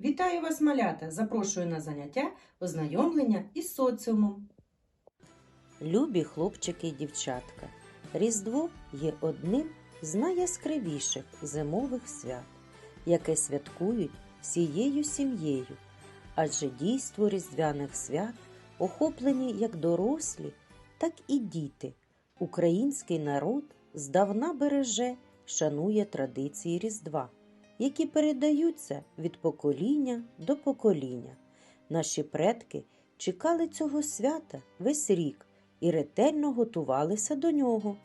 Вітаю вас, малята! Запрошую на заняття ознайомлення із соціумом. Любі хлопчики і дівчатка, Різдво є одним з найяскравіших зимових свят, яке святкують всією сім'єю, адже дійство різдвяних свят охоплені як дорослі, так і діти. Український народ здавна береже, шанує традиції Різдва, які передаються від покоління до покоління. Наші предки чекали цього свята весь рік і ретельно готувалися до нього,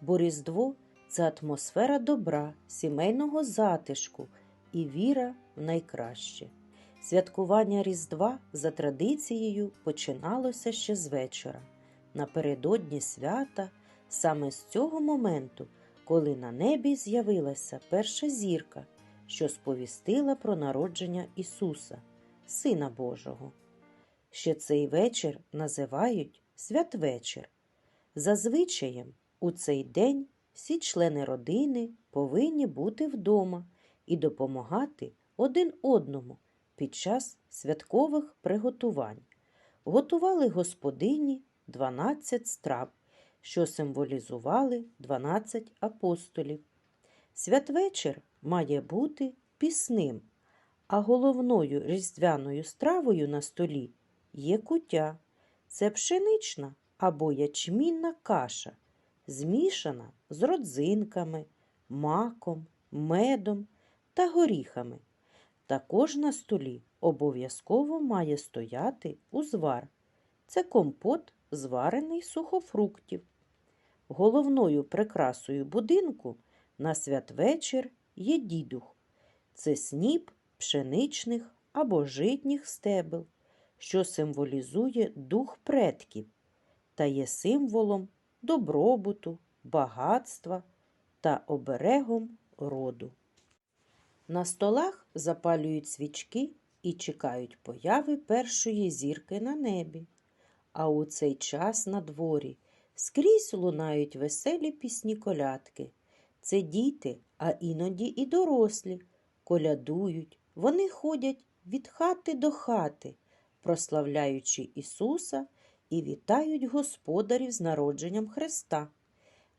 бо Різдво це атмосфера добра, сімейного затишку і віра в найкраще. Святкування Різдва за традицією починалося ще з вечора. Напередодні свята, саме з цього моменту, коли на небі з'явилася перша зірка, що сповістила про народження Ісуса, Сина Божого. Ще цей вечір називають святвечір. За звичаєм, у цей день всі члени родини повинні бути вдома і допомагати один одному під час святкових приготувань. Готували господині 12 страв, що символізували 12 апостолів. Святвечір має бути пісним, а головною різдвяною стравою на столі є куття. Це пшенична або ячмінна каша, змішана з родзинками, маком, медом та горіхами. Також на столі обов'язково має стояти узвар. Це компот, зварений сухофруктів. Головною прикрасою будинку на святвечір є дідух. Це сніп пшеничних або житніх стебел що символізує дух предків та є символом добробуту, багатства та оберегом роду. На столах запалюють свічки і чекають появи першої зірки на небі. А у цей час на дворі скрізь лунають веселі пісні колядки. Це діти, а іноді і дорослі, колядують, вони ходять від хати до хати прославляючи Ісуса і вітають господарів з народженням Христа,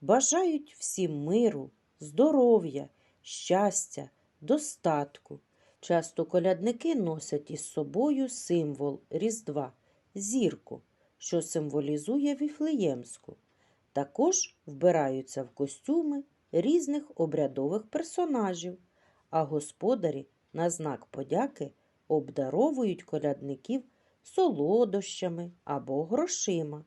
бажають всім миру, здоров'я, щастя, достатку. Часто колядники носять із собою символ Різдва, зірку, що символізує Віфлеємську. Також вбираються в костюми різних обрядових персонажів, а господарі на знак подяки обдаровують колядників солодощами або грошима.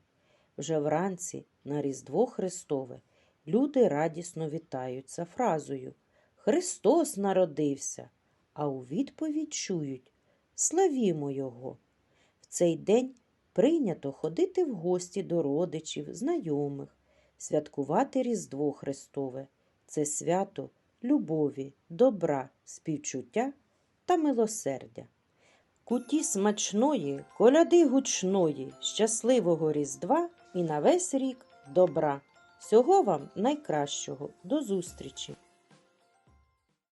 Вже вранці на Різдво Христове люди радісно вітаються фразою Христос народився, а у відповідь чують Славімо Його! В цей день прийнято ходити в гості до родичів, знайомих, святкувати Різдво Христове. Це свято любові, добра, співчуття та милосердя. Куті смачної, коляди гучної, щасливого Різдва і на весь рік добра. Всього вам найкращого. До зустрічі!